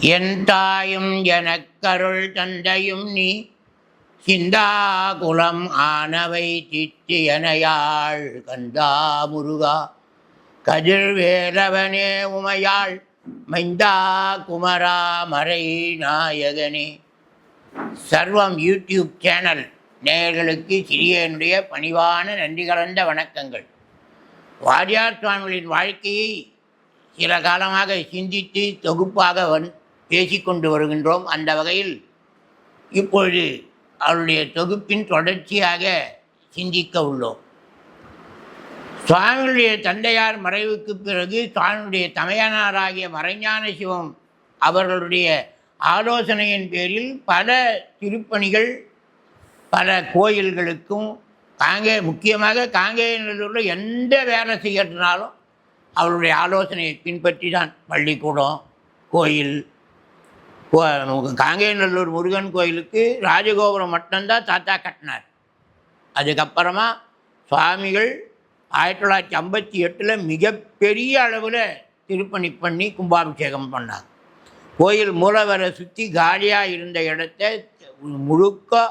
என் தாயும் எனக்கருள் தந்தையும் நீ சிந்தாகுலம் ஆனவை சித்தி எனையாள் கந்தா முருகா. கதிர்வேலவனே உமையாள் மைந்தா குமரா மறை நாயகனே. சர்வம் யூடியூப் சேனல் நேயர்களுக்கு சிறியனுடைய பணிவான நன்றி கலந்த வணக்கங்கள். வாரியார் சுவாமிகளின் வாழ்க்கையை சில காலமாக சிந்தித்து தொகுப்பாக வந் பேசிக்கொண்டு வருகின்றோம். அந்த வகையில் இப்பொழுது அவருடைய தொகுப்பின் தொடர்ச்சியாக சிந்திக்க உள்ளோம். சுவாமியுடைய தந்தையார் மறைவுக்கு பிறகு சுவாமியுடைய தமையனாராகிய மறைஞான சிவம் அவர்களுடைய ஆலோசனையின் பேரில் பல திருப்பணிகள் பல கோயில்களுக்கும் காங்கே முக்கியமாக காங்கேயனூரில் எந்த வேலை செய்யறதுனாலும் அவருடைய ஆலோசனையை பின்பற்றி தான் பள்ளிக்கூடம் கோயில் காங்கேயநல்லூர் முருகன் கோயிலுக்கு ராஜகோபுரம் மட்டும்தான் தாத்தா கட்டினார். அதுக்கப்புறமா சுவாமிகள் ஆயிரத்தி தொள்ளாயிரத்தி ஐம்பத்தி எட்டில் மிகப்பெரிய அளவில் திருப்பணி பண்ணி கும்பாபிஷேகம் பண்ணாங்க. கோயில் மூலவரை சுற்றி காலியாக இருந்த இடத்த முழுக்க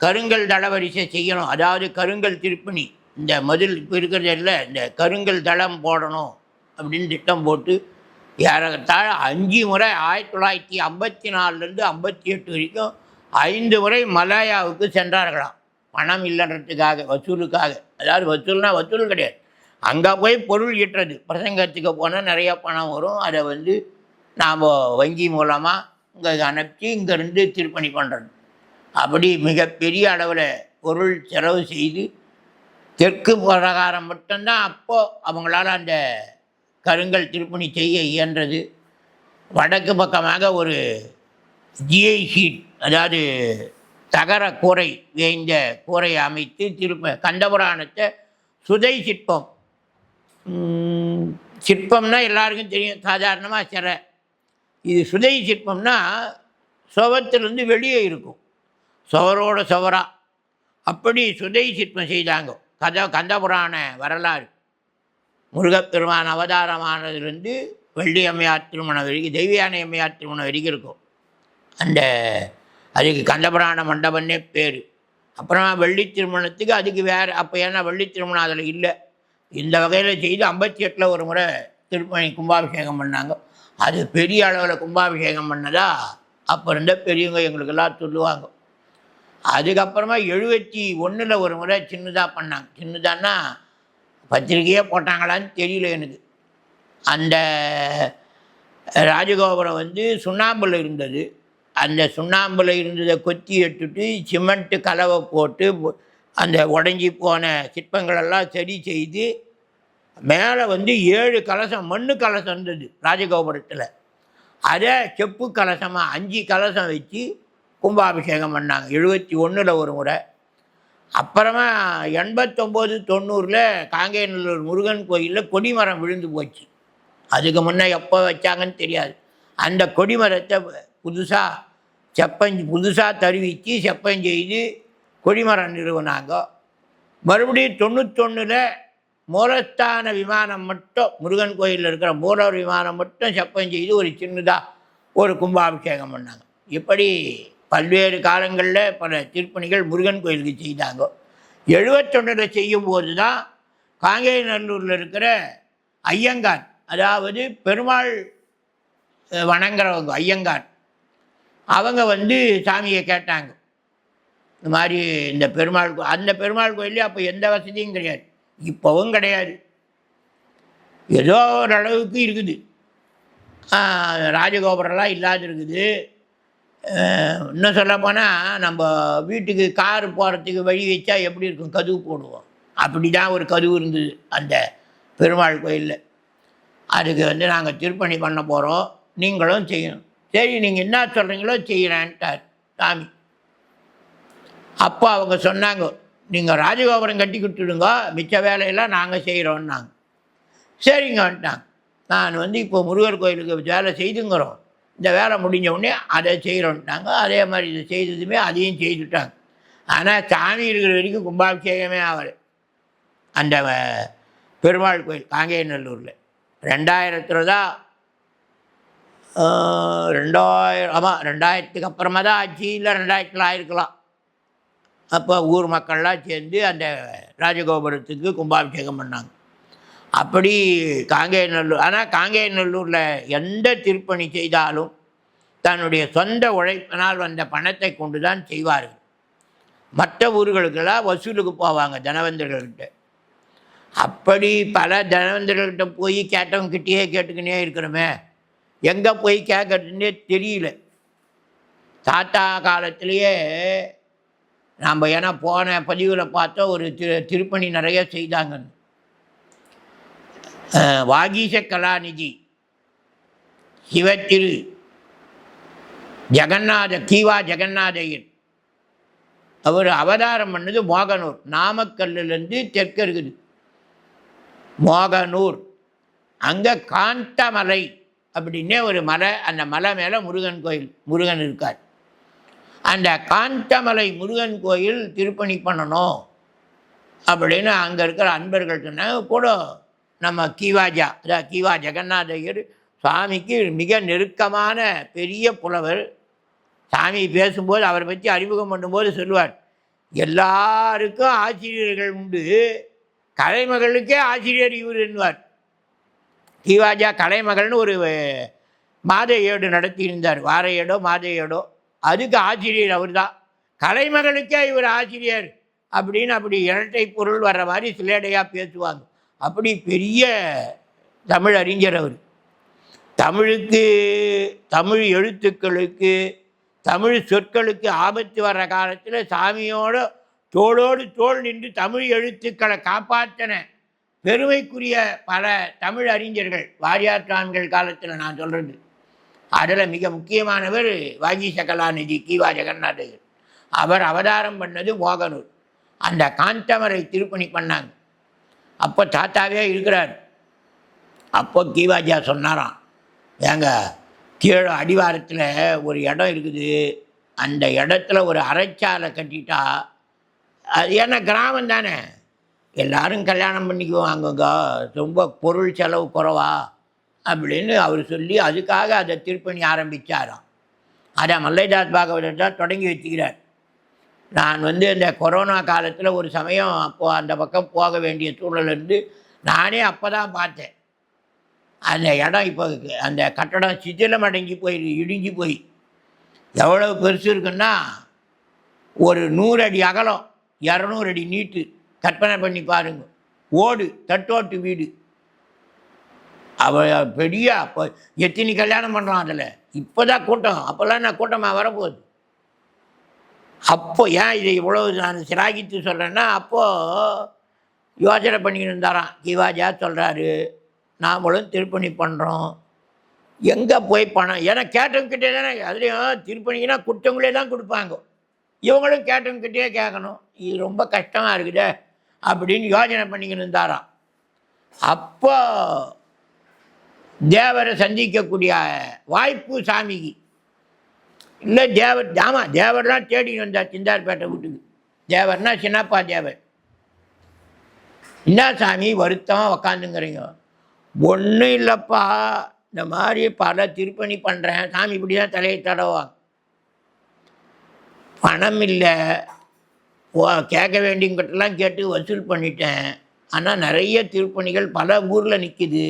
கருங்கல் தளவரிசை செய்யணும். அதாவது கருங்கல் திருப்பணி. இந்த மதில் இப்போ இருக்கிறது இல்லை இந்த கருங்கல் தளம் போடணும் அப்படின்னு திட்டம் போட்டு ஏறத்தாழ அஞ்சு முறை ஆயிரத்தி தொள்ளாயிரத்தி ஐம்பத்தி நாலுலேருந்து ஐம்பத்தி எட்டு வரைக்கும் ஐந்து முறை மலாயாவுக்கு சென்றார்களாம். பணம் இல்லைன்றதுக்காக வசூலுக்காக. அதாவது வசூல்னால் வசூல் கிடையாது. அங்கே போய் பொருள் ஈட்டுறது. பிரசங்கத்துக்கு போனால் நிறைய பணம் வரும். அதை வந்து நாம் வங்கி மூலமாக இங்கே அனுப்பிச்சு இங்கேருந்து திருப்பணி பண்ணுறது அப்படி மிகப்பெரிய அளவில் பொருள் செலவு செய்து தெற்கு பிரகாரம் மட்டும்தான் அப்போது அவங்களால அந்த கருங்கல் திருப்பணி செய்ய இயன்றது. வடக்கு பக்கமாக ஒரு ஜிஐ ஷீட் அதாவது தகர கூரை வேய்ந்த கூரையை அமைத்து திருப்ப கந்தபுராணத்தை சுதை சிற்பம். சிற்பம்னா எல்லாருக்கும் தெரியும் சாதாரணமாக சிறை. இது சுதை சிற்பம்னா சுவத்திலிருந்து வெளியே இருக்கும். சுவரோட சுவராக அப்படி சுதை சிற்பம் செய்தாங்க. கத கந்தபுராண வரலாறு. முருகப்பெருமான் அவதாரமானதுலேருந்து வெள்ளி அம்மையார் திருமணம் வரைக்கும் தெய்வியான அம்மையார் திருமணம் வரைக்கும் இருக்கும். அந்த அதுக்கு கந்தபுராண மண்டபம்னே பேர். அப்புறமா வெள்ளி திருமணத்துக்கு அதுக்கு வேறு அப்போ ஏன்னா வெள்ளி திருமணம் அதில் இல்லை. இந்த வகையில் செய்து ஐம்பத்தி எட்டில் ஒரு முறை திருப்பணி கும்பாபிஷேகம் பண்ணாங்க. அது பெரிய அளவில் கும்பாபிஷேகம் பண்ணதா அப்போ இருந்த பெரியவங்க எங்களுக்கெல்லாம் சொல்லுவாங்க. அதுக்கப்புறமா எழுபத்தி ஒன்றில் ஒரு முறை சின்னதாக பண்ணாங்க. சின்னதான்னா பத்திரிகையே போட்டாங்களான்னு தெரியல எனக்கு. அந்த ராஜகோபுரம் வந்து சுண்ணாம்பில் இருந்தது. அந்த சுண்ணாம்பில் இருந்ததை கொத்தி எடுத்துட்டு சிமெண்ட்டு கலவை போட்டு அந்த உடஞ்சி போன சிற்பங்களெல்லாம் சரி செய்து மேலே வந்து ஏழு கலசம் மண்ணு கலசம் இருந்தது ராஜகோபுரத்தில். அதை செப்பு கலசமாக அஞ்சு கலசம் வச்சு கும்பாபிஷேகம் பண்ணாங்க. எழுபத்தி ஒன்றில் ஒரு முறை. அப்புறமா எண்பத்தொம்போது தொண்ணூறில் காங்கேயநல்லூர் முருகன் கோயிலில் கொடிமரம் விழுந்து போச்சு. அதுக்கு முன்னே எப்போ வச்சாங்கன்னு தெரியாது. அந்த கொடிமரத்தை புதுசாக செப்பஞ்சு புதுசாக தருவிச்சு செப்பஞ்செய்து கொடிமரம் நிறுவனாங்க. மறுபடியும் தொண்ணூத்தொன்னில் மூலஸ்தான விமானம் மட்டும் முருகன் கோயிலில் இருக்கிற மூலவர் விமானம் மட்டும் செப்பஞ்செய்து ஒரு சின்னதாக ஒரு கும்பாபிஷேகம் பண்ணாங்க. இப்படி பல்வேறு காலங்களில் பல திருப்பணிகள் முருகன் கோயிலுக்கு செய்தாங்க. எழுபத்தொன்னில் செய்யும்போது தான் காங்கேயநல்லூரில் இருக்கிற ஐயங்கார் அதாவது பெருமாள் வணங்குறவங்க ஐயங்கார் அவங்க வந்து சாமியை கேட்டாங்க. இந்த மாதிரி இந்த பெருமாள் கோ- அந்த பெருமாள் கோயிலே அப்போ எந்த வசதியும் கிடையாது. இப்போவும் கிடையாது. ஏதோ ஒரு அளவுக்கு இருக்குது. ராஜகோபுரம்லாம் இல்லாது இருக்குது. இன்னும் சொல்லப்போனால் நம்ம வீட்டுக்கு கார் போகிறதுக்கு வழி வச்சா எப்படி இருக்கும்? கதவு போடுவோம். அப்படி தான் ஒரு கதவு இருந்தது அந்த பெருமாள் கோயிலில். அதுக்கு வந்து நாங்கள் திருப்பணி பண்ண போகிறோம் நீங்களும் செய்யணும். சரி நீங்கள் என்ன சொல்கிறீங்களோ செய்கிறேன்ட்டார் சாமி. அப்போ அவங்க சொன்னாங்க நீங்கள் ராஜகோபுரம் கட்டி கொடுத்துடுங்க. மிச்ச வேலையெல்லாம் நாங்கள் செய்கிறோன்னாங்க சரிங்கன்ட்டாங்க நான் வந்து இப்போ முருகர் கோயிலுக்கு வேலை செய்துங்கிறோம். இந்த வேலை முடிஞ்ச உடனே அதை செய்கிறோன்ட்டாங்க அதே மாதிரி இதை செய்ததுமே அதையும் செய்துட்டாங்க. ஆனால் சாமி இருக்கிற வரைக்கும் கும்பாபிஷேகமே ஆகலை. அந்த பெருமாள் கோயில் காங்கேயநல்லூரில். ரெண்டாயிரத்தில் தான் ரெண்டாயிரம் ஆமாம் ரெண்டாயிரத்துக்கு அப்புறமா தான் ஆச்சு. இல்லை ரெண்டாயிரத்தில் ஆயிருக்கலாம். அப்போ ஊர் மக்கள்லாம் சேர்ந்து அந்த ராஜகோபுரத்துக்கு கும்பாபிஷேகம் பண்ணாங்க. அப்படி காங்கேயநல்லூர் ஆனால் காங்கேயநல்லூரில் எந்த திருப்பணி செய்தாலும் தன்னுடைய சொந்த உழைப்பினால் வந்த பணத்தை கொண்டு தான் செய்வார்கள். மற்ற ஊர்களுக்கெல்லாம் வசூலுக்கு போவாங்க தனவந்தர்கள்கிட்ட அப்படி பல தனவந்தர்கள்கிட்ட போய் கேட்டவங்க கிட்டேயே கேட்டுக்கினே இருக்கிறோமே எங்கே போய் கேட்கறதுன்னே தெரியல. தாத்தா காலத்திலேயே நாம் ஏன்னா போன பதிவில் பார்த்தா ஒரு திரு திருப்பணி நிறைய செய்தாங்கன்னு. வாகீச கலாநிதி. சிவத்திரு ஜெகநாத கீவா ஜெகநாதையன். அவர் அவதாரம் பண்ணது மோகனூர். நாமக்கல்லிருந்து தெற்கு இருக்குது மோகனூர். அங்கே காந்தமலை அப்படின்னே ஒரு மலை அந்த மலை மேலே முருகன் கோயில் முருகன் இருக்கார். அந்த காந்தமலை முருகன் கோயில் திருப்பணி பண்ணணும் அப்படின்னு அங்கே இருக்கிற அன்பர்கள் சொன்னாங்க கூட நம்ம கீவாஜா அதாவது கீவா ஜெகநாதையர் சுவாமிக்கு மிக நெருக்கமான பெரிய புலவர். சாமி பேசும்போது அவரை பற்றி அறிமுகம் பண்ணும்போது சொல்லுவார் எல்லாருக்கும் ஆசிரியர்கள் உண்டு கலைமகளுக்கே ஆசிரியர் இவர் என்பார் கீவாஜா கலைமகள்னு ஒரு மாத ஏடு நடத்தியிருந்தார் வார ஏடோ மாத ஏடோ. அதுக்கு ஆசிரியர் அவர் தான் கலைமகளுக்கே இவர் ஆசிரியர் அப்படின்னு அப்படி இரட்டை பொருள் வர்ற மாதிரி சிலேடையாக பேசுவாங்க. அப்படி பெரிய தமிழ் அறிஞர் அவர். தமிழுக்கு தமிழ் எழுத்துக்களுக்கு தமிழ் சொற்களுக்கு ஆபத்து வர்ற காலத்தில் சாமியோட தோளோடு தோள் நின்று தமிழ் எழுத்துக்களை காப்பாற்றின பெருமைக்குரிய பல தமிழ் அறிஞர்கள் வாரியாற்றான்கள் காலத்தில் நான் சொல்கிறது அதில் மிக முக்கியமானவர் வாஜி சகலாநிதி கீவா ஜெகநாதகர் அவர் அவதாரம் பண்ணது மோகனூர். அந்த காந்தமரை திருப்பணி பண்ணாங்க. அப்போ தாத்தாவே இருக்கிறார். அப்போ கீவாஜியா சொன்னாராம் ஏங்க கீழே அடிவாரத்தில் ஒரு இடம் இருக்குது. அந்த இடத்துல ஒரு அரைச்சாலை கட்டிட்டா அது ஏன்னா கிராமம் தானே? எல்லாரும் கல்யாணம் பண்ணிக்குவாங்கங்க. ரொம்ப பொருள் செலவு குறைவா? அப்படின்னு அவர் சொல்லி அதுக்காக அதை திருப்பணி ஆரம்பித்தாராம் அதை மல்லைதாஸ் பாகவதர் தான் தொடங்கி வச்சுக்கிறார். நான் வந்து இந்த கொரோனா காலத்தில் ஒரு சமயம் அப்போது அந்த பக்கம் போக வேண்டிய சூழல் இருந்து நானே அப்போ தான் பார்த்தேன். அந்த இடம் இப்போ அந்த கட்டடம் சிதிலம் அடங்கி போய் இடிஞ்சு போய். எவ்வளவு பெருசு இருக்குன்னா ஒரு நூறு அடி அகலம் இரநூறு அடி நீட்டு கற்பனை பண்ணி பாருங்க. ஓடு தட்டோட்டு வீடு. அவ பெரிய அப்போ எத்தனை கல்யாணம் பண்ணுறான் அதில்? இப்போ தான் கூட்டம். அப்போல்லாம் நான் கூட்டமாக வரப்போகுது. அப்போ ஏன் இதை இவ்வளோ நான் சிராகித்து சொல்கிறேன்னா அப்போது யோசனை பண்ணிக்கிட்டு இருந்தாராம். கிவாஜா சொல்கிறாரு நாமளும் திருப்பணி பண்ணுறோம் எங்கே போய் பணம்? ஏன்னா கேட்டவங்கிட்டே தானே அதுலேயும் திருப்பணிக்குன்னா கொடுத்தவங்களே தான் கொடுப்பாங்க. இவங்களும் கேட்டவங்கிட்டே கேட்கணும். இது ரொம்ப கஷ்டமாக இருக்குதே அப்படின்னு யோசனை பண்ணிக்கிட்டு இருந்தாராம். அப்போ தேவரை சந்திக்கக்கூடிய வாய்ப்பு சாமிக்கு. இல்லை தேவர் ஆமாம் தேவர்லாம் தான் தேடின்னு வந்தார் சிந்தார்பேட்டை வீட்டுக்கு. தேவர்னா சின்னப்பா தேவர்? என்ன சாமி வருத்தமாக உக்காந்துங்கிறீங்க? ஒன்றும் இல்லைப்பா இந்த மாதிரி பல திருப்பணி பண்ணுறேன் சாமி இப்படி தான் தலையை தடவாங்க பணம் இல்லை. ஓ கேட்க வேண்டியவங்கிட்டலாம் கேட்டு வசூல் பண்ணிட்டேன். ஆனால் நிறைய திருப்பணிகள் பல ஊரில் நிற்கிது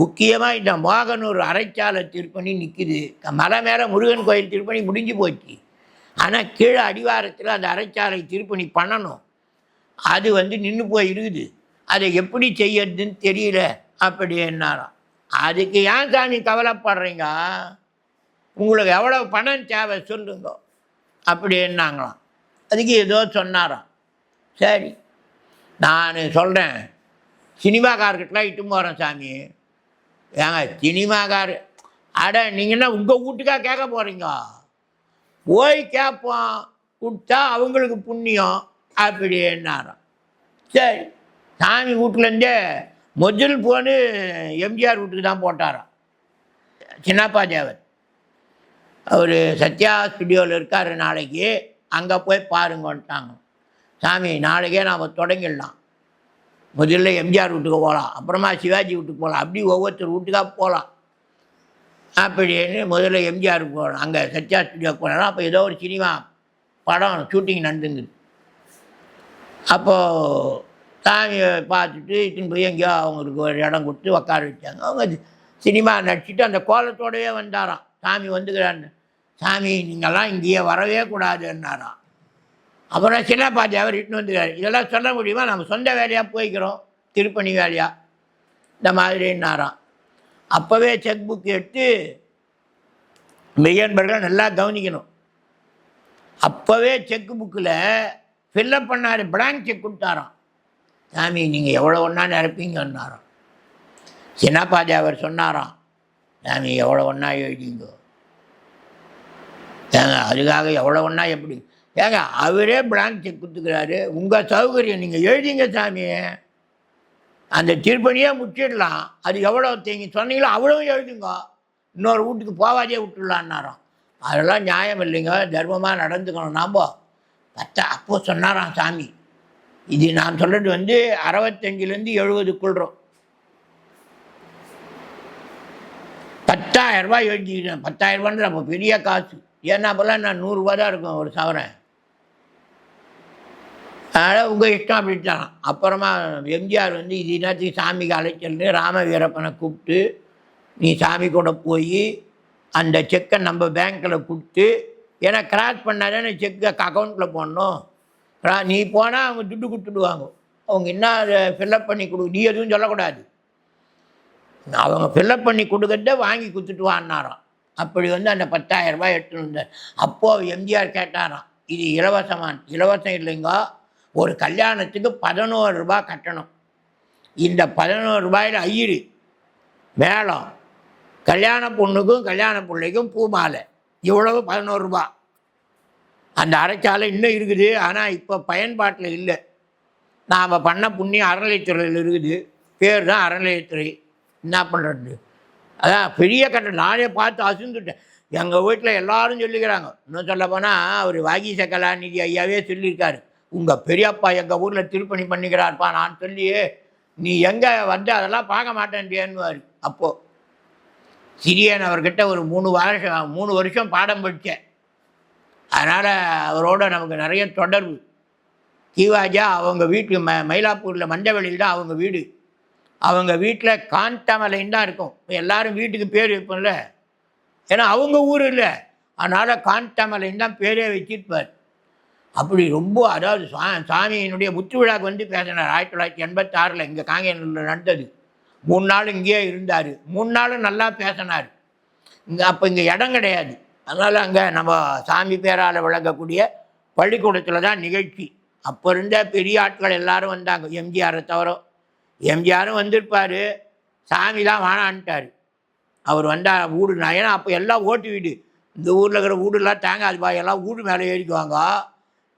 முக்கியமாக இந்த மோகனூர் அரைச்சாலை திருப்பணி நிற்கிது மலை மேலே முருகன் கோயில் திருப்பணி முடிஞ்சு போச்சு. ஆனால் கீழே அடிவாரத்தில் அந்த அரைச்சாலை திருப்பணி பண்ணணும். அது வந்து நின்று போய் இருக்குது அதை எப்படி செய்யறதுன்னு தெரியல அப்படி என்னாலும். அதுக்கு ஏன் சாமி கவலைப்படுறீங்க? உங்களுக்கு எவ்வளோ பணம் தேவை சொல்லுங்க. அப்படி என்னாங்களாம். அதுக்கு ஏதோ சொன்னாராம். சரி. நான் சொல்கிறேன் சினிமாக்கார்கிட்டலாம் இட்டு போகிறேன் சாமி. ஏங்க சினிமாக்கார் அட நீங்கன்னா உங்கள் வீட்டுக்கா கேட்க போகிறீங்க போய் கேட்போம் கொடுத்தா அவங்களுக்கு புண்ணியம் அப்படி என்னாராம் சரி சாமி வீட்டுலேருந்தே முதல் போன்னு எம்ஜிஆர் வீட்டுக்கு தான் போட்டாராம். சின்னப்பா தேவர். அவர் சத்யா ஸ்டுடியோவில் இருக்கார் நாளைக்கு அங்கே போய் பாருங்கன்ட்டாங்க. சாமி நாளைக்கே நாம் தொடங்கிடலாம். முதல்ல எம்ஜிஆர் வீட்டுக்கு போகலாம் அப்புறமா சிவாஜி வீட்டுக்கு போகலாம் அப்படி ஒவ்வொருத்தர் வீட்டுக்காக போகலாம். அப்படின்னு முதல்ல எம்ஜிஆர் போகணும் அங்கே சத்யா ஸ்டுடியோக்கு போனோம் அப்போ ஏதோ ஒரு சினிமா படம் ஷூட்டிங் நடந்துங்குது. அப்போது சாமியை பார்த்துட்டு இட்டுன்னு போய் எங்கேயோ அவங்களுக்கு ஒரு இடம் கொடுத்து உக்கார வச்சாங்க. அவங்க சினிமா நடிச்சுட்டு அந்த கோலத்தோடவே வந்தாராம். சாமி வந்துக்கிறான்னு சாமி நீங்கள்லாம் இங்கேயே வரவே கூடாதுன்னாராம். அப்புறம் சின்னப்பா தேவர் இட்டுன்னு வந்துக்கிறார் இதெல்லாம் சொல்ல முடியுமா? நம்ம சொந்த வேலையாக போய்க்கிறோம். திருப்பணி வேலையாக இந்த மாதிரின்னாராம். அப்போவே செக் புக் எடுத்து மெய்யன்பர்கள் நல்லா கவனிக்கணும். அப்போவே செக் புக்கில் ஃபில்லப் பண்ணார் பிளாங்க் செக் கொடுத்தாராம். சாமி நீங்கள் எவ்வளோ ஒன்றா நிரப்பீங்கன்னாராம். சின்னப்பா அவர் சொன்னாராம். சாமி எவ்வளோ ஒன்றா எழுதிங்கோ ஏங்க அதுக்காக எவ்வளோ ஒன்றா எப்படி ஏங்க அவரே பிளாங்க் செக் கொடுத்துக்கிறாரு. உங்கள் சௌகரியம் நீங்கள் எழுதிங்க சாமி. அந்த திருப்பணியே முடிச்சிடலாம். அது எவ்வளோ தேங்கி சொன்னீங்களோ அவ்வளோ எழுதுங்க. இன்னொரு வீட்டுக்கு போகாதே விட்டுடலான்னாராம். அதெல்லாம் நியாயம் இல்லைங்க தர்மமாக நடந்துக்கணும். நாம் பத்தா அப்போ சொன்னாராம் சாமி. இது நான் சொல்கிறது வந்து அறுபத்தஞ்சிலேருந்து எழுபதுக்குள்றோம் பத்தாயிரரூபா ரூபாய் எழுதிக்கிறேன். பத்தாயிரம் நம்ம அப்போ பெரிய காசு. ஏன்னா அப்போல்லாம் நான் நூறுரூவா தான் இருக்கும் ஒரு சவரன். அதனால் உங்கள் இஷ்டம் அப்படின்ட்டான். அப்புறமா எம்ஜிஆர் வந்து இது என்னத்துக்கு சாமிக்கு அழைச்சல்னு ராம வீரப்பனை கூப்பிட்டு நீ சாமி கூட போய் அந்த செக்கை நம்ம பேங்க்கில் கொடுத்து ஏன்னா கிராஸ் பண்ணாதானே செக்கை அக்கௌண்ட்டில் போடணும். நீ போனால் அவங்க துட்டு கொடுத்துடுவாங்க. அவங்க என்ன ஃபில்லப் பண்ணி கொடு நீ எதுவும் சொல்லக்கூடாது. அவங்க ஃபில்லப் பண்ணி கொடுக்கறத வாங்கி கொடுத்துட்டு வான்னாராம் அப்படி வந்து அந்த பத்தாயிரம் ரூபாய் எடுத்துன்னு வந்தார் அப்போது எம்ஜிஆர் கேட்டாராம் இது இலவசமான் இலவசம் இல்லைங்க. ஒரு கல்யாணத்துக்கு பதினோரு ரூபாய் கட்டணும். இந்த பதினோரு ரூபாயில் ஐயரு மேளம் கல்யாண பொண்ணுக்கும் கல்யாண பிள்ளைக்கும் பூ மாலை இவ்வளவு பதினோரு ரூபா. அந்த அரைச்சாலை இன்னும் இருக்குது ஆனால் இப்போ பயன்பாட்டில் இல்லை. நாம் பண்ண புண்ணியம் அறநிலையத்துறையில் இருக்குது. பேர் தான் அறநிலையத்துறை. என்ன பண்ணுறது அதான் பெரிய கட்டம் நானே பார்த்து அசுந்துட்டேன். எங்கள் வீட்டில் எல்லாரும் சொல்லிக்கிறாங்க. இன்னும் சொல்ல போனால் அவர் வாகீச கலாநிதி ஐயாவே சொல்லியிருக்காரு. உங்கள் பெரியப்பா எங்கள் ஊரில் திருப்பணி பண்ணிக்கிறார்ப்பா நான் சொல்லியே நீ எங்கே வந்து அதெல்லாம் பார்க்க மாட்டேன்டியன்னுவார் அப்போது சிறியன் அவர்கிட்ட ஒரு மூணு வருஷம் மூணு வருஷம் பாடம் படித்தேன் அதனால் அவரோட நமக்கு நிறைய தொடர்பு. தீவாஜா அவங்க வீட்டு ம மயிலாப்பூரில் மஞ்சவெளியில் தான் அவங்க வீடு. அவங்க வீட்டில் காந்தமலைன்னு தான் இருக்கும். எல்லாரும் வீட்டுக்கு பேர் வைப்போம்ல. ஏன்னா அவங்க ஊர் இல்லை. அதனால் காந்தமலைன்னு தான் பேரே வச்சிருப்பார். அப்படி ரொம்ப அதாவது சா சாமியினுடைய முத்து விழாக்கு வந்து பேசினார். ஆயிரத்தி தொள்ளாயிரத்தி எண்பத்தாறில் இங்கே காங்கேயனூரில் நடந்தது. மூணு நாள் இங்கேயே இருந்தார். மூணு நாளும் நல்லா பேசினார். இங்கே அப்போ இங்கே இடம் கிடையாது. அதனால் அங்கே நம்ம சாமி பேரால் விளங்கக்கூடிய பள்ளிக்கூடத்தில் தான் நிகழ்ச்சி. அப்போ இருந்த பெரிய ஆட்கள் எல்லாரும் வந்தாங்க. எம்ஜிஆரை தவிர. எம்ஜிஆரும் வந்திருப்பார். சாமி தான் வேணான்ட்டார். அவர் வந்தால் வீடு நான் ஏன்னா அப்போ எல்லாம் ஓட்டு வீடு. இந்த ஊரில் இருக்கிற வீடுலாம் தாங்காது. பா எல்லாம் வீடு மேலே ஏறிக்குவாங்க.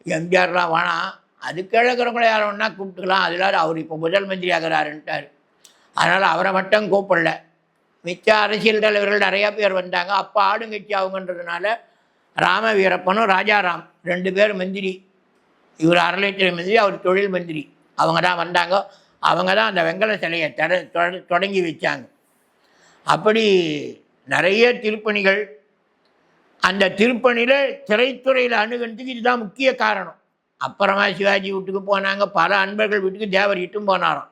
எம்ஜிஆர்லாம் வேணாம் அதுக்கு கிழக்கிறவங்கள யாரை வேணா கூப்பிட்டுக்கலாம். அதில் அவர் இப்போ முதல் மந்திரி ஆகிறாருன்ட்டார் அதனால் அவரை மட்டும் கூப்பிடல. மிச்ச அரசியல் தலைவர்கள் நிறையா பேர் வந்தாங்க. அப்போ ஆளுங்கட்சி அவங்கன்றதுனால ராம வீரப்பனும் ராஜாராம் ரெண்டு பேர் மந்திரி. இவர் அறநிலையத்துறை மந்திரி அவர் தொழில் மந்திரி. அவங்க தான் வந்தாங்க. அவங்க தான் அந்த வெங்கல சிலையை தட தொட- தொடங்கி வச்சாங்க. அப்படி நிறைய திருப்பணிகள் அந்த திருப்பணியில் திரைத்துறையில் அணுகிறதுக்கு இதுதான் முக்கிய காரணம். அப்புறமா சிவாஜி வீட்டுக்கு போனாங்க. பல அன்பர்கள் வீட்டுக்கு தேவர் இட்டும் போனாராம்.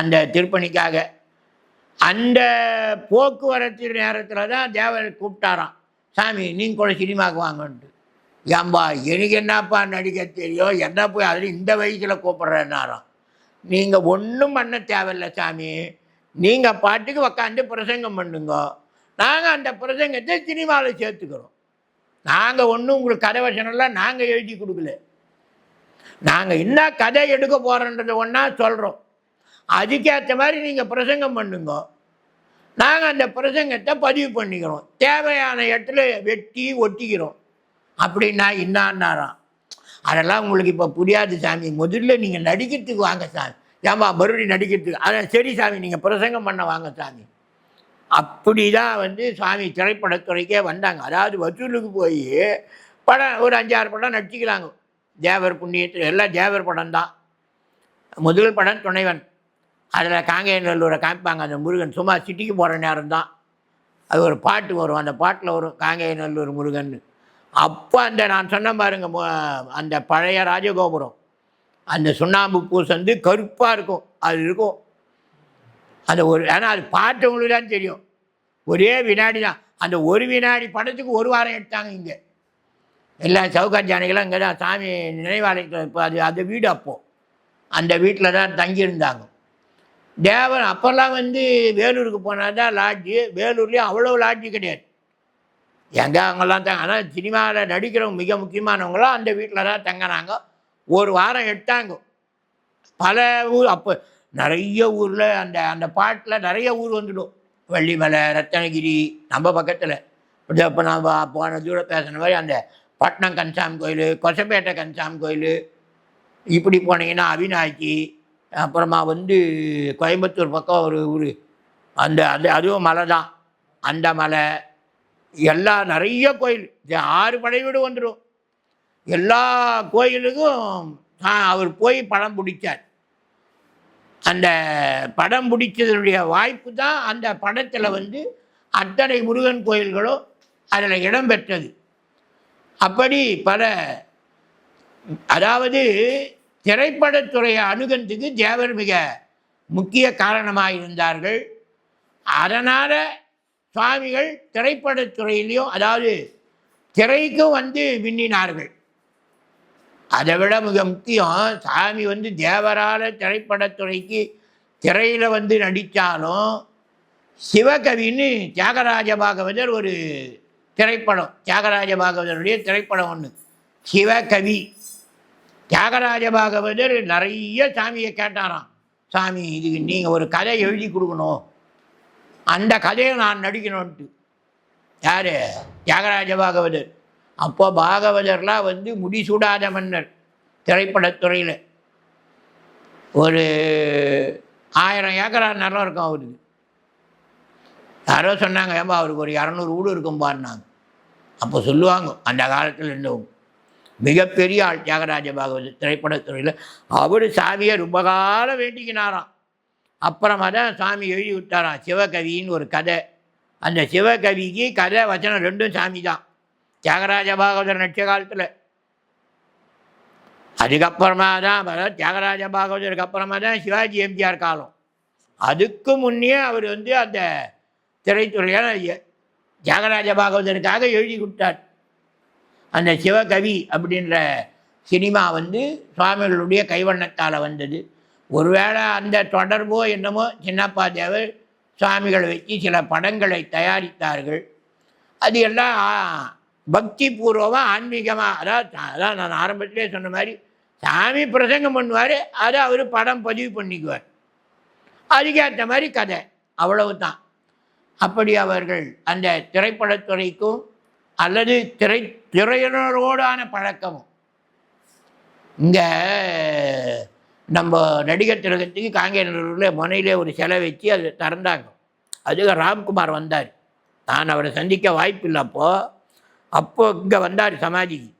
அந்த திருப்பணிக்காக. அந்த போக்குவரத்து நேரத்தில் தான் தேவர் கூப்பிட்டாராம். சாமி நீங்கள் கூட சினிமாவுக்கு வாங்கன்ட்டு. ஏம்பா எனக்கு என்னப்பா நடிக்க தெரியும்? என்ன போய் அதில் இந்த வயசில் கூப்பிட்றேன்னாராம். நீங்கள் ஒன்றும் பண்ண தேவையில்லை சாமி. நீங்கள் பாட்டுக்கு உக்காந்து பிரசங்கம் பண்ணுங்க. நாங்கள் அந்த பிரசங்கத்தை சினிமாவில் சேர்த்துக்கிறோம். நாங்கள் ஒன்றும் உங்களுக்கு கதை வசனம்லாம் நாங்கள் எழுதி கொடுக்கல. நாங்கள் என்ன கதை எடுக்க போகிறோன்றதை ஒன்றா சொல்கிறோம் அதுக்கேற்ற மாதிரி நீங்கள் பிரசங்கம் பண்ணுங்க. நாங்கள் அந்த பிரசங்கத்தை பதிவு பண்ணிக்கிறோம். தேவையான இடத்துல வெட்டி ஒட்டிக்கிறோம். அப்படின்னா இன்னான்னாராம் அதெல்லாம் உங்களுக்கு இப்போ புரியாது சாமி. முதல்ல நீங்கள் நடிக்கிறதுக்கு வாங்க சாமி. ஏன்பா மறுபடியும் நடிக்கிறதுக்கு? அதான் சரி சாமி நீங்கள் பிரசங்கம் பண்ண வாங்க சாமி. அப்படி தான் வந்து சாமி திரைப்படத்துறைக்கே வந்தாங்க. அதாவது வசூலுக்கு போய் படம் ஒரு அஞ்சாறு படம் நடிச்சுக்கிறாங்க தேவர் புண்ணியத்தில் எல்லாம் தேவர் படம் தான். முதல் படம் துணைவன். அதில் காங்கேயநல்லூரை காமிப்பாங்க அந்த முருகன். சும்மா சிட்டிக்கு போகிற நேரம் தான். அது ஒரு பாட்டு வரும். அந்த பாட்டில் வரும் காங்கேய நல்லூர் முருகன் அப்போ அந்த நான் சொன்ன பாருங்க அந்த பழைய ராஜகோபுரம். அந்த சுண்ணாம்பு பூசந்து கருப்பாக இருக்கும். அது இருக்கும். அந்த ஒரு ஆனால் அது பார்த்தவங்களுக்கு தான் தெரியும். ஒரே வினாடி தான். அந்த ஒரு வினாடி படத்துக்கு ஒரு வாரம் எடுத்தாங்க இங்கே. எல்லா சவுகார் ஜானிகளும் இங்கே தான். சாமி நினைவாலயத்தில் இப்போ அது அந்த வீடு அப்போது அந்த வீட்டில் தான் தங்கியிருந்தாங்க. தேவன் அப்போல்லாம் வந்து வேலூருக்கு போனால் தான் லாட்ஜு வேலூர்லேயும் அவ்வளோ லாட்ஜு கிடையாது. எங்கே அவங்கெல்லாம் தங்க ஆனால் சினிமாவில் நடிக்கிறவங்க மிக முக்கியமானவங்களாம் அந்த வீட்டில் தான் தங்கினாங்க ஒரு வாரம் எடுத்தாங்க. பல ஊர் அப்போ நிறைய ஊரில் அந்த அந்த பாட்டில் நிறைய ஊர் வந்துடும். வள்ளிமலை ரத்தனகிரி நம்ம பக்கத்தில். இப்போ நான் போன தூரம் பேசுன மாதிரி அந்த பட்னம் கன்சாமி கோயில் கொசப்பேட்டை கன்சாமி கோயில் இப்படி போனீங்கன்னா அவிநாய்ச்சி அப்புறமா வந்து கோயம்புத்தூர் பக்கம் ஒரு ஊர். அந்த அது அதுவும் மலை தான். அந்த மலை எல்லா நிறைய கோயில். ஆறு படை வீடு வந்துடும். எல்லா கோயிலுக்கும் அவர் போய் படம் பிடிச்சார். அந்த படம் பிடிச்சதனுடைய வாய்ப்பு தான் அந்த படத்தில் வந்து அத்தனை முருகன் கோயில்களும் அதில் இடம்பெற்றது. அப்படி பல அதாவது திரைப்படத்துறையை அணுகத்துக்கு தேவர் மிக முக்கிய காரணமாக இருந்தார்கள். அதனால் சுவாமிகள் திரைப்படத்துறையிலையும் அதாவது திரைக்கும் வந்து மின்னினார்கள். அதை விட மிக முக்கியம் சாமி வந்து தேவரால திரைப்படத்துறைக்கு திரையில் வந்து நடித்தாலும் சிவகவின்னு தியாகராஜ பாகவதர் ஒரு திரைப்படம் தியாகராஜ பாகவதருடைய திரைப்படம் ஒன்று சிவகவி. தியாகராஜ பாகவதர் நிறைய சாமியை கேட்டாராம். சாமி இதுக்கு நீங்கள் ஒரு கதை எழுதி கொடுக்கணும். அந்த கதையை நான் நடிக்கணும்ன்ட்டு. யார்? தியாகராஜ பாகவதர். அப்போ பாகவதர்லாம் வந்து முடிசூடாத மன்னர் திரைப்படத்துறையில். ஒரு ஆயிரம் ஏக்கரா நிலம் இருக்கும் அவருக்கு. யாரோ சொன்னாங்க ஏன்பா அவருக்கு ஒரு இரநூறு வீடு இருக்கும்பான்னாங்க. அப்போ சொல்லுவாங்க அந்த காலத்தில் இருந்தவங்க. மிகப்பெரிய ஆள் தியாகராஜ பாகவதர் திரைப்படத்துறையில். அவர் சாமியை ரொம்ப காலம் வேண்டிக்கினாராம். அப்புறமா தான் சாமி எழுதி விட்டாராம். சிவகவின்னு ஒரு கதை. அந்த சிவகவிக்கு கதை வச்சனம் ரெண்டும் சாமி தான் தியாகராஜ பாகவதர் நட்ச காலத்தில். அதுக்கப்புறமா தான் தியாகராஜ பாகவதருக்கு அப்புறமா தான் சிவாஜி எம்ஜிஆர் காலம். அதுக்கு முன்னே அவர் வந்து அந்த திரைத்துறையான தியாகராஜ பாகவதருக்காக எழுதி கொடுத்தார். அந்த சிவகவி அப்படின்ற சினிமா வந்து சுவாமிகளுடைய கைவண்ணத்தால் வந்தது. ஒருவேளை அந்த தொடர்போ என்னமோ சின்னப்பா தேவர் சுவாமிகளை வச்சு சில படங்களை தயாரித்தார்கள். அது எல்லாம் பக்தி பூர்வமாக ஆன்மீகமாக அதாவது அதான் நான் ஆரம்பத்திலே சொன்ன மாதிரி சாமி பிரசங்கம் பண்ணுவார் அதை அவர் படம் பதிவு பண்ணிக்குவார். அதுக்கேற்ற மாதிரி கதை அவ்வளவு தான் அப்படி அவர்கள் அந்த திரைப்படத்துறைக்கும் அல்லது திரை திரையினரோடான பழக்கமும். இங்கே நம்ம நடிகர் திலகத்துக்கு காங்கேயனூரில் முனையிலே ஒரு சிலை வச்சு அதை திறந்தாங்க. அதுக்கு ராம்குமார் வந்தார். நான் அவரை சந்திக்க வாய்ப்பு இல்லைப்போ அப்போது அப்போ இங்கே வந்தார் சமாதிக்கு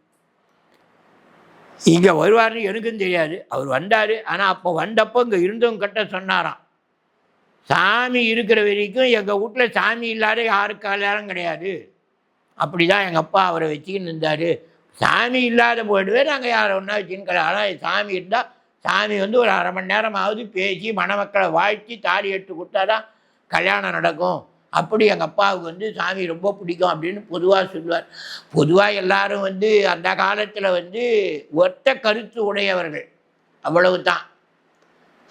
இங்கே வருவார்னு எனக்கும் தெரியாது. அவர் வந்தார். ஆனால் அப்போ வந்தப்போ இங்கே இருந்தவங்க கிட்ட சொன்னாராம். சாமி இருக்கிற வரைக்கும் எங்கள் வீட்டில் சாமி இல்லாத யாருக்கு கல்யாணம் கிடையாது. அப்படி தான் எங்கள் அப்பா அவரை வச்சுக்கின்னு இருந்தார். சாமி இல்லாத போயிடுவே நாங்கள் யாரை ஒன்றா வச்சுன்னு கிடையாது ஆனால் சாமி இருந்தால் சாமி வந்து ஒரு அரை மணி நேரமாவது பேசி மணமக்களை வாழ்த்தி தாலி எடுத்து கொடுத்தா தான் கல்யாணம் நடக்கும். அப்படி எங்கள் அப்பாவுக்கு வந்து சாமி ரொம்ப பிடிக்கும் அப்படின்னு பொதுவாக சொல்லுவார். பொதுவாக எல்லாரும் வந்து அந்த காலத்தில் வந்து ஒத்த கருத்து உடையவர்கள். அவ்வளவு தான்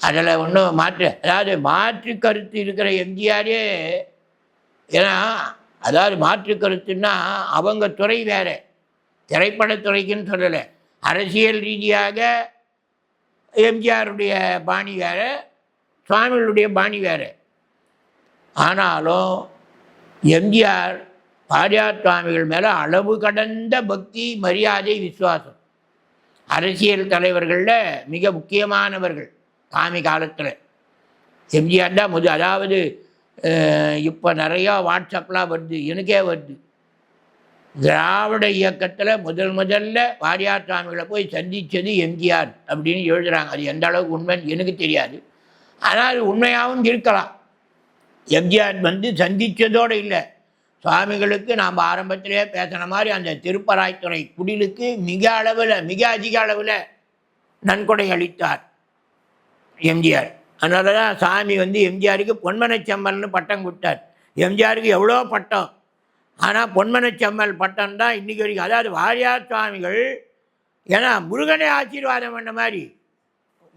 அதில் ஒன்றும் மாற்று அதாவது மாற்று கருத்து இருக்கிற எம்ஜிஆரே ஏன்னா அதாவது மாற்று கருத்துன்னா அவங்க துறை வேறு. திரைப்படத்துறைக்குன்னு சொல்லலை. அரசியல் ரீதியாக எம்ஜிஆருடைய பாணி வேறு சுவாமிகளுடைய பாணி வேறு. ஆனாலும் எம்ஜிஆர் பாரியார் சுவாமிகள் மேலே அளவு கடந்த பக்தி மரியாதை விசுவாசம். அரசியல் தலைவர்களில் மிக முக்கியமானவர்கள் சாமி காலத்தில். எம்ஜிஆர் தான் முது அதாவது இப்போ நிறையா வாட்ஸ்அப்லாம் வருது எனக்கே வருது. திராவிட இயக்கத்தில் முதல் முதல்ல வாரியார் சுவாமிகளை போய் சந்தித்தது எம்ஜிஆர் அப்படின்னு எழுதுகிறாங்க அது எந்த அளவுக்கு உண்மைன்னு எனக்கு தெரியாது. ஆனால் அது உண்மையாகவும் இருக்கலாம். எம்ஜிஆர் வந்து சந்தித்ததோடு இல்லை. சுவாமிகளுக்கு நாம் ஆரம்பத்திலே பேசின மாதிரி அந்த திருப்பராய்த்துறை குடிலுக்கு மிக அளவில் மிக அதிக அளவில் நன்கொடை அளித்தார் எம்ஜிஆர். அதனால தான் சாமி வந்து எம்ஜிஆருக்கு பொன்மனச்செம்மல்னு பட்டம் கொடுத்தார். எம்ஜிஆருக்கு எவ்வளோ பட்டம்? ஆனால் பொன்மனச்செம்மல் பட்டம் தான் இன்றைக்கி வரைக்கும். அதாவது வாரியார் சுவாமிகள் ஏன்னா முருகனை ஆசீர்வாதம் பண்ண மாதிரி.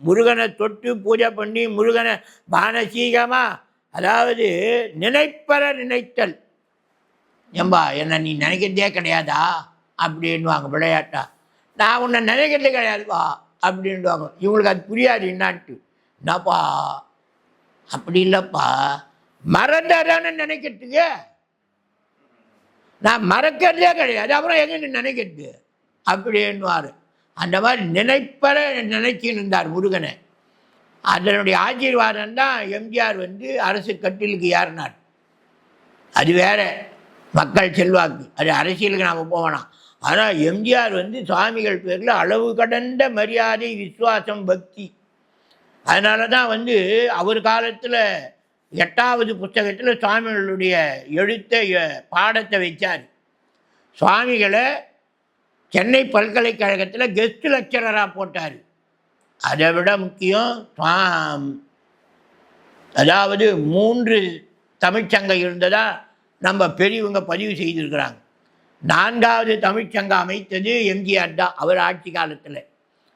முருகனை தொட்டு பூஜை பண்ணி முருகனை பானசீகமாக அதாவது நினைப்பற நினைத்தல். ஏம்பா என்ன நீ நினைக்கிறதே கிடையாதா? அப்படின்வாங்க விளையாட்டா. நான் உன்னை நினைக்கிறது கிடையாதுப்பா அப்படின்வாங்க இவங்களுக்கு அது புரியாது என்னான்ட்டு. என்னப்பா? அப்படி இல்லைப்பா. மறந்தாதானே நினைக்கிறதுக்கு? நான் மறக்கிறதே கிடையாது அப்புறம் எங்க நினைக்கிறது? அப்படின்வார் அந்த மாதிரி நினைப்பற நினைச்சின்னு இருந்தார் முருகனை. அதனுடைய ஆசீர்வாதம் தான் எம்ஜிஆர் வந்து அரசு கட்டிலுக்கு ஏறினார். அது வேற. மக்கள் செல்வாக்கு. அது அரசியலுக்கு நாம் போகணும். ஆனால் எம்ஜிஆர் வந்து சுவாமிகள் பேரில் அளவு கடந்த மரியாதை விசுவாசம் பக்தி. அதனால தான் வந்து அவர் காலத்தில் எட்டாவது புத்தகத்தில் சுவாமிகளுடைய எழுத்தை பாடத்தை வச்சார். சுவாமிகளை சென்னை பல்கலைக்கழகத்தில் கெஸ்ட் லெக்சரராக போட்டார். அதை விட முக்கியம் சுவா- அதாவது மூன்று தமிழ்ச்சங்கம் இருந்ததா நம்ம பெரியவங்க பதிவு செய்திருக்கிறாங்க. நான்காவது தமிழ்ச்சங்கம் அமைத்தது எம்ஜிஆர் தான் அவர் ஆட்சி காலத்தில்.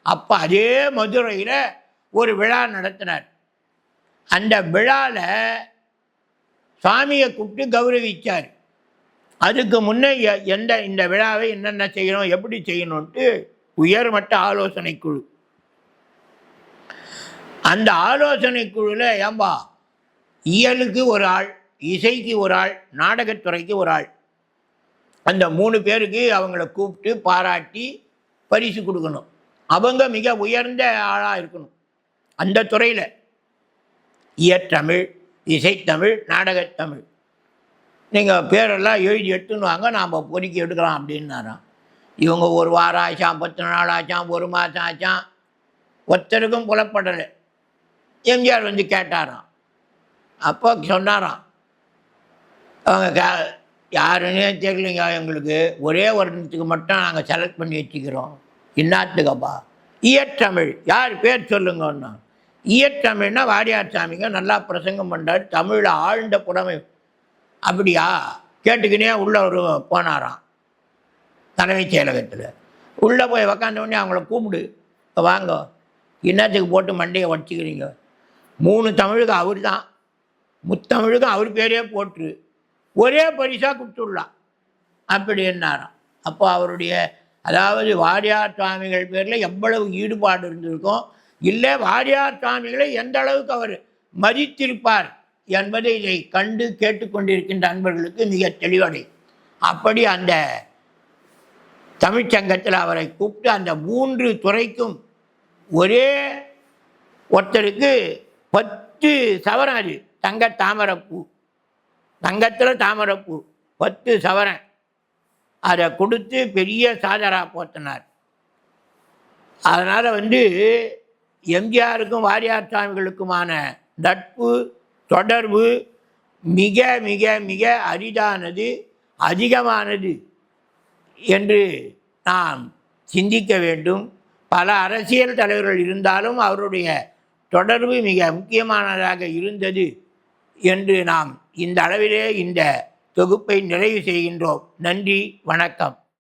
அப்போ அதே மதுரையில் ஒரு விழா நடத்தினார். அந்த விழாவில் சுவாமியை கூப்பிட்டு கௌரவிச்சார். அதுக்கு முன்னே எ- எந்த இந்த விழாவை என்னென்ன செய்யணும் எப்படி செய்யணும்ன்ட்டு உயர்மட்ட ஆலோசனை குழு. அந்த ஆலோசனை குழுவில் ஏம்பா இயலுக்கு ஒரு ஆள் இசைக்கு ஒரு ஆள் நாடகத்துறைக்கு ஒரு ஆள். அந்த மூணு பேருக்கு அவங்கள கூப்பிட்டு பாராட்டி பரிசு கொடுக்கணும். அவங்க மிக உயர்ந்த ஆளாக இருக்கணும். அந்த துறையில். இயற்றமிழ் இசைத்தமிழ் நாடகத்தமிழ். நீங்கள் பேரெல்லாம் எழுதி எடுத்துன்னு வாங்க நாம் பொறுக்கி எடுக்கலாம் அப்படின்னாராம். இவங்க ஒரு வாரம் ஆச்சான் பத்து நாள் ஆச்சான் ஒரு மாதம் ஆச்சான் ஒருத்தருக்கும் புலப்படலை. எம்ஜிஆர் வந்து கேட்டாராம். அப்போ சொன்னாராம். அவங்க கே யாருன்னே தெரியலைங்க எங்களுக்கு. ஒரே வருடத்துக்கு மட்டும் நாங்கள் செலக்ட் பண்ணி வச்சுக்கிறோம். இன்னாத்துக்கப்பா இயற்றமிழ் யார் பேர் சொல்லுங்கன்னா. இயற்றமிழ்னா வாரியார் சாமிங்க நல்லா பிரசங்கம் பண்ணுறாரு தமிழில் ஆழ்ந்த புடமை அப்படியா? கேட்டுக்கினே உள்ளே ஒரு போனாராம். தலைமைச் செயலகத்தில். உள்ளே போய் உக்காந்த உடனே அவங்கள கூப்பிடு. வாங்க. இன்னத்துக்கு போட்டு மண்டையை உடச்சிக்கிறீங்க. மூணு தமிழுக்கு அவர் தான் முத்தமிழுக்கு அவர் பேரே போட்டு ஒரே பரிசாக கொடுத்துடலாம் அப்படின்னாராம் அப்போ அவருடைய அதாவது வாரியார் சுவாமிகள் பேரில் எவ்வளவு ஈடுபாடு இருந்திருக்கும்? இல்லை வாரியார் சுவாமிகளை எந்த அளவுக்கு அவர் மதித்திருப்பார் என்பதை இதை கண்டு கேட்டுக்கொண்டிருக்கின்ற அன்பர்களுக்கு மிக தெளிவடை. அப்படி அந்த தமிழ்ச்சங்கத்தில் அவரை கூப்பிட்டு அந்த மூன்று துறைக்கும் ஒரே ஒருத்தருக்கு பத்து சவரம் அது. தங்க தாமரைப்பூ. தங்கத்தில் தாமரைப்பூ. பத்து சவரன். அதை கொடுத்து பெரிய சாதரா போத்தினார். அதனால் வந்து எம்ஜிஆருக்கும் வாரியார் சுவாமிகளுக்குமான நட்பு தொடர்பு மிக மிக மிக அரிதானது அதிகமானது என்று நாம் சிந்திக்க வேண்டும். பல அரசியல் தலைவர்கள் இருந்தாலும் அவருடைய தொடர்பு மிக முக்கியமானதாக இருந்தது என்று நாம் இந்த அளவிலே இந்த தொகுப்பை நிறைவு செய்கின்றோம். நன்றி வணக்கம்.